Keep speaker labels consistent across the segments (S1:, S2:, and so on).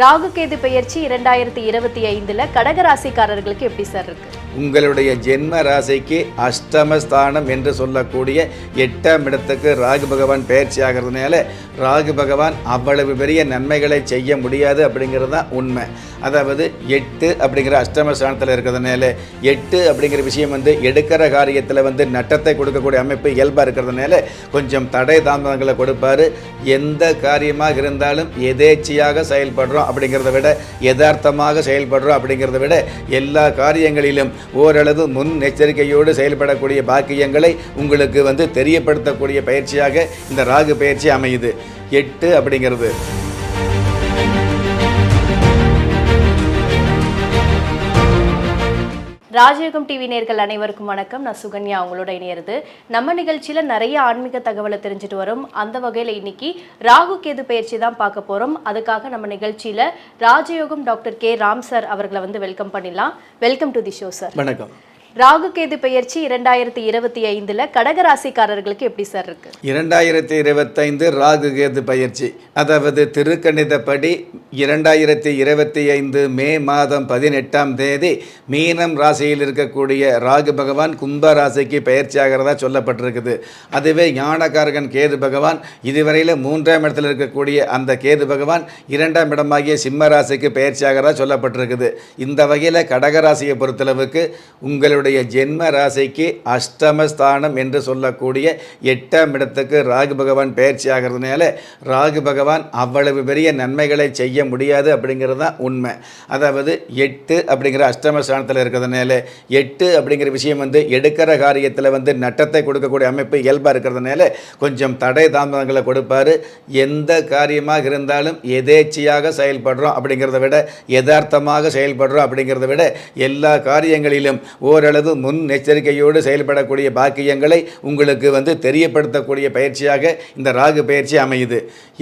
S1: ராகு கேது பெயர்ச்சி இரண்டாயிரத்தி இருபத்தி ஐந்துல கடகராசிக்காரர்களுக்கு எப்படி சார் இருக்கு?
S2: உங்களுடைய ஜென்ம ராசிக்கு அஷ்டமஸ்தானம் என்று சொல்லக்கூடிய எட்டாம் இடத்துக்கு ராகு பகவான் பயிற்சி ஆகிறதுனால ராகு பகவான் அவ்வளவு பெரிய நன்மைகளை செய்ய முடியாது அப்படிங்கிறது தான் உண்மை. அதாவது எட்டு அப்படிங்கிற அஷ்டமஸ்தானத்தில் இருக்கிறதுனால எட்டு அப்படிங்கிற விஷயம் வந்து எடுக்கிற காரியத்தில் வந்து நட்டத்தை கொடுக்கக்கூடிய அமைப்பு இயல்பாக இருக்கிறதுனால கொஞ்சம் தடை தாமதங்களை கொடுப்பாரு. எந்த காரியமாக இருந்தாலும் எதேச்சியாக செயல்படுறோம் அப்படிங்கிறத விட யதார்த்தமாக செயல்படுறோம் அப்படிங்கிறத விட எல்லா காரியங்களிலும் ஓரளவு முன் எச்சரிக்கையோடு செயல்படக்கூடிய பாக்கியங்களை உங்களுக்கு வந்து தெரியப்படுத்தக்கூடிய பயிற்சியாக இந்த ராகு பயிற்சி அமையுது. எட்டு அப்படிங்கிறது.
S1: ராஜயோகம் டிவி நேர்கள் அனைவருக்கும் வணக்கம். நான் சுகன்யா அவங்களோட இணையிறது. நம்ம நிகழ்ச்சியில நிறைய ஆன்மீக தகவலை தெரிஞ்சுட்டு வரும். அந்த வகையில இன்னைக்கு ராகு கேது பயிற்சி தான் பார்க்க போறோம். அதுக்காக நம்ம நிகழ்ச்சியில ராஜயோகம் டாக்டர் கே. ராம் சார் அவர்களை வந்து வெல்கம் பண்ணிடலாம். Welcome to the show sir
S2: வணக்கம்.
S1: ராகு கேது பெயர்ச்சி இரண்டாயிரத்தி இருபத்தி ஐந்துல கடகராசிக்காரர்களுக்கு எப்படி சார் இருக்கு?
S2: இரண்டாயிரத்தி இருபத்தைந்து ராகு கேது பயிற்சி அதாவது திருக்கணிதப்படி இரண்டாயிரத்தி இருபத்தி ஐந்து மே மாதம் பதினெட்டாம் தேதி மீனம் ராசியில் இருக்கக்கூடிய ராகு பகவான் கும்ப ராசிக்கு பயிற்சி ஆகிறதா சொல்லப்பட்டிருக்குது. அதுவே ஞானகாரகன் கேது பகவான் இதுவரையில் மூன்றாம் இடத்தில் இருக்கக்கூடிய அந்த கேது பகவான் இரண்டாம் இடமாகிய சிம்ம ராசிக்கு பயிற்சி ஆகிறதா சொல்லப்பட்டிருக்குது. இந்த வகையில் கடகராசியை பொறுத்தளவுக்கு உங்களுடைய ஜென்ம ராசிக்கு அஷ்டமஸ்தானம் என்று சொல்லக்கூடிய எட்டாம் இடத்துக்கு ராகு பகவான் பயிற்சி ஆகிறதுனால ராகு பகவான் அவ்வளவு பெரிய நன்மைகளை செய்ய முடியாது அப்படிங்கிறது தான் உண்மை. அதாவது எட்டு அப்படிங்கிற அஷ்டமஸ்தானத்தில் இருக்கிறதுனால எட்டு அப்படிங்கிற விஷயம் வந்து எடுக்கிற காரியத்தில் வந்து நட்டத்தை கொடுக்கக்கூடிய அமைப்பு இயல்பாக இருக்கிறதுனால கொஞ்சம் தடை தாமதங்களை கொடுப்பாரு. எந்த காரியமாக இருந்தாலும் எதேச்சியாக செயல்படுறோம் அப்படிங்கிறத விட யதார்த்தமாக செயல்படுறோம் அப்படிங்கிறத விட எல்லா காரியங்களிலும் ஓரளவு முன் எச்சரிக்கையோடு செயல்படக்கூடிய பாக்கியங்களை உங்களுக்கு வந்து தெரியப்படுத்தக்கூடிய பயிற்சியாக இந்த ராகு பயிற்சி அமையுது.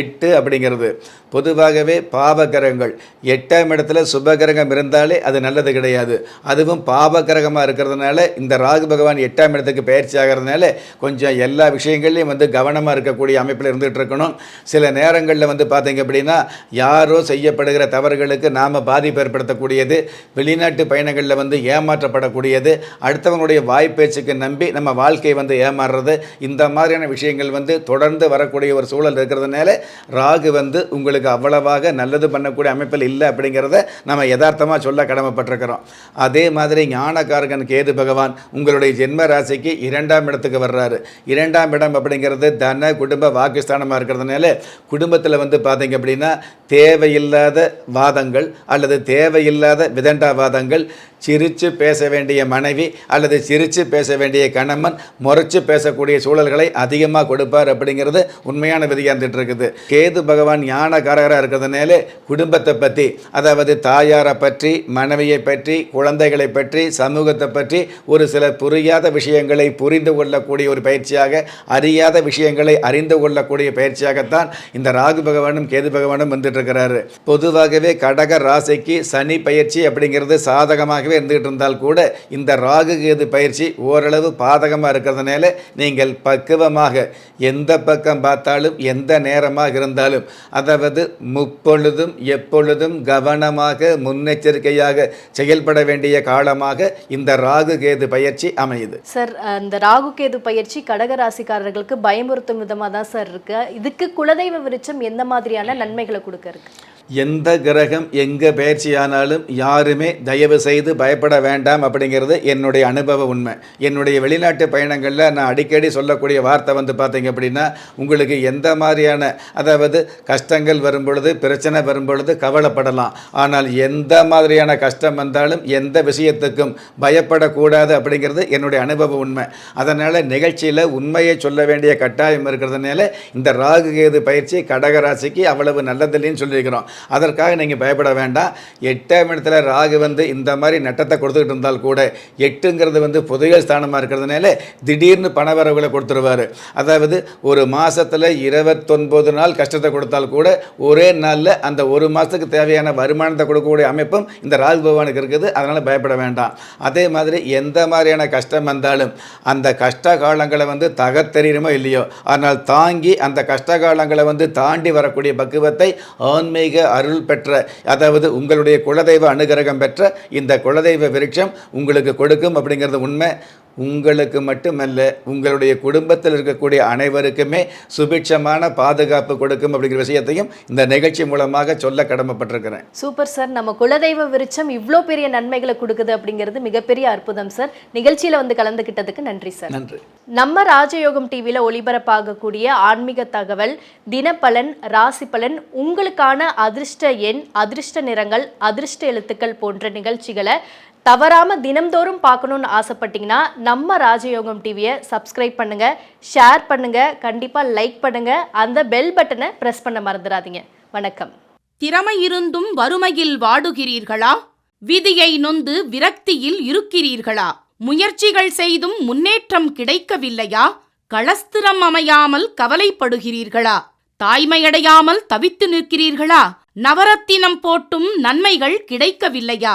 S2: எட்டு அப்படிங்கிறது. பொதுவாகவே பாவகிரகங்கள் எட்டாம் இடத்துல சுபகிரகம் இருந்தாலே அது நல்லது கிடையாது. அதுவும் பாவகிரகமாக இருக்கிறதுனால இந்த ராகு பகவான் எட்டாம் இடத்துக்கு பயிற்சி ஆகிறதுனால கொஞ்சம் எல்லா விஷயங்கள்லையும் வந்து கவனமாக இருக்கக்கூடிய அமைப்பில் இருந்துகிட்டு இருக்கணும். சில நேரங்களில் வந்து பார்த்தீங்க அப்படின்னா யாரோ செய்யப்படுகிற தவறுகளுக்கு நாம் பாதிப்பு ஏற்படுத்தக்கூடியது. வெளிநாட்டு பயணங்களில் வந்து ஏமாற்றப்படக்கூடியது. அடுத்தவங்களுடைய வாய்ப்பேச்சுக்கு நம்பி நம்ம வாழ்க்கையை வந்து ஏமாறுறது. இந்த மாதிரியான விஷயங்கள் வந்து தொடர்ந்து வரக்கூடிய ஒரு சூழல் இருக்கிறதுனால ராகு வந்து உங்களுக்கு அவ்வளவாக நல்லது பண்ணக்கூடிய அமைப்பில் இல்லை அப்படிங்கிறத நம்ம யதார்த்தமாக சொல்ல கடமைப்பட்டிருக்கிறோம். அதே மாதிரி ஞானகாரகன் கேது பகவான் உங்களுடைய ஜென்ம ராசிக்கு இரண்டாம் இடத்துக்கு வர்றாரு. இரண்டாம் இடம் அப்படிங்கிறது தன குடும்ப வாக்குஸ்தானமாக இருக்கிறதுனால குடும்பத்தில் வந்து பார்த்தீங்க அப்படின்னா தேவையில்லாத வாதங்கள் அல்லது தேவையில்லாத விதண்டாவாதங்கள் சிரித்து பேச வேண்டிய மன மனைவி அல்லது சிரித்து பேச வேண்டிய கணவன் முறைச்சு பேசக்கூடிய சூழல்களை அதிகமாக கொடுப்பார் அப்படிங்கிறது உண்மையான விதியாக இருந்துட்டு இருக்குது கேது பகவான் ஞானகாரகராக இருக்கிறதுனால குடும்பத்தை பற்றி அதாவது தாயாரை பற்றி மனைவியை பற்றி குழந்தைகளை பற்றி சமூகத்தை பற்றி ஒரு சில புரியாத விஷயங்களை புரிந்து கொள்ளக்கூடிய ஒரு பயிற்சியாக அறியாத விஷயங்களை அறிந்து கொள்ளக்கூடிய பயிற்சியாகத்தான் இந்த ராகு பகவானும் கேது பகவானும் வந்துட்டு இருக்கிறாரு பொதுவாகவே கடக ராசிக்கு சனி பயிற்சி அப்படிங்கிறது சாதகமாகவே இருந்துகிட்டு இருந்தால் கூட இந்த ராகு கேது பயிற்சி ஓரளவு பாதகமாக இருக்கிறதுனால நீங்கள் பக்குவமாக எந்த பக்கம் பார்த்தாலும் எந்த நேரமாக இருந்தாலும் அதாவது முப்பொழுதும் எப்பொழுதும் கவனமாக முன்னெச்சரிக்கையாக செயல்பட வேண்டிய காலமாக இந்த ராகு கேது பயிற்சி அமையுது.
S1: சார் இந்த ராகு கேது பயிற்சி கடகராசிக்காரர்களுக்கு பயமுறுத்தும் விதமாக தான் சார் இருக்கு. இதுக்கு குலதெய்வ விருச்சம் எந்த மாதிரியான நன்மைகளை கொடுக்க இருக்கு?
S2: எந்த கிரகம் எங்கே பயிற்சியானாலும் யாருமே தயவு செய்து பயப்பட வேண்டாம் அப்படிங்கிறது என்னுடைய அனுபவ உண்மை. என்னுடைய வெளிநாட்டு பயணங்களில் நான் அடிக்கடி சொல்லக்கூடிய வார்த்தை வந்து பார்த்தீங்க அப்படின்னா உங்களுக்கு எந்த மாதிரியான அதாவது கஷ்டங்கள் வரும் பொழுது பிரச்சனை வரும் பொழுது கவலைப்படலாம். ஆனால் எந்த மாதிரியான கஷ்டம் வந்தாலும் எந்த விஷயத்துக்கும் பயப்படக்கூடாது அப்படிங்கிறது என்னுடைய அனுபவ உண்மை. அதனால் நிகழ்ச்சியில் உண்மையை சொல்ல வேண்டிய கட்டாயம் இருக்கிறதுனால இந்த ராகு கேது பயிற்சி கடகராசிக்கு அவ்வளவு நல்லதில்லைன்னு சொல்லியிருக்கிறோம். அதற்காக நீங்கள் பயப்பட வேண்டாம். எட்டாம் இடத்துல ராகு வந்து இந்த மாதிரி நட்டத்தை கொடுத்துக்கிட்டு இருந்தால் கூட எட்டுங்கிறது வந்து புதையல் ஸ்தானமாக இருக்கிறதுனால திடீர்னு பணவரவுகளை கொடுத்துருவார். அதாவது ஒரு மாதத்தில் இருபத்தொன்பது நாள் கஷ்டத்தை கொடுத்தால் கூட ஒரே நாளில் அந்த ஒரு மாதத்துக்கு தேவையான வருமானத்தை கொடுக்கக்கூடிய அமைப்பும் இந்த ராகு பகவானுக்கு இருக்குது. அதனால் பயப்பட வேண்டாம். அதே மாதிரி எந்த மாதிரியான கஷ்டம் வந்தாலும் அந்த கஷ்ட காலங்களை வந்து தகத்தெறியுமோ இல்லையோ ஆனால் தாங்கி அந்த கஷ்ட காலங்களை வந்து தாண்டி வரக்கூடிய பக்குவத்தை ஆன்மீக அருள் பெற்ற அதாவது உங்களுடைய குலதெய்வ அனுகிரகம் பெற்ற இந்த குலதெய்வ விருட்சம் உங்களுக்கு கொடுக்கும் அப்படிங்கிறது உண்மை. உங்களுக்கு மட்டுமல்ல உங்களுடைய குடும்பத்தில் இருக்கக்கூடிய அனைவருக்குமே சுபிட்சமான பாதுகாப்பு கொடுக்கும் அப்படிங்கிற விஷயத்தையும் இந்த நிகழ்ச்சி மூலமாக சொல்ல கடமைப்பட்டிருக்கிறேன்.
S1: Super sir. நம்ம குலதெய்வ விருட்சம் இவ்வளோ பெரிய நன்மைகளை கொடுக்குது அப்படிங்கிறது மிகப்பெரிய அற்புதம் சார். நிகழ்ச்சியில வந்து கலந்துக்கிட்டதுக்கு நன்றி சார்.
S2: நன்றி.
S1: நம்ம ராஜயோகம் டிவியில் ஒளிபரப்பாகக்கூடிய ஆன்மீக தகவல் தினப்பலன் ராசி பலன் உங்களுக்கான அதிர்ஷ்ட எண் அதிர்ஷ்ட நிறங்கள் அதிர்ஷ்ட எழுத்துக்கள் போன்ற நிகழ்ச்சிகளை தவறாமல் தினம்தோறும் பார்க்கணும்னு ஆசைப்பட்டீங்கன்னா நம்ம ராஜயோகம் டிவியை சப்ஸ்கிரைப் பண்ணுங்க ஷேர் பண்ணுங்க கண்டிப்பாக லைக் பண்ணுங்க அந்த பெல் பட்டனை பிரஸ் பண்ண மறந்துடாதீங்க. வணக்கம்.
S3: திறமை இருந்தும் வறுமையில் வாடுகிறீர்களா? விதியை நொந்து விரக்தியில் இருக்கிறீர்களா? முயற்சிகள் செய்தும் முன்னேற்றம் கிடைக்கவில்லையா? களஸ்திரம் அமையாமல் கவலைப்படுகிறீர்களா? தாய்மையடையாமல் தவித்து நிற்கிறீர்களா? நவரத்தினம் போட்டும் நன்மைகள் கிடைக்கவில்லையா?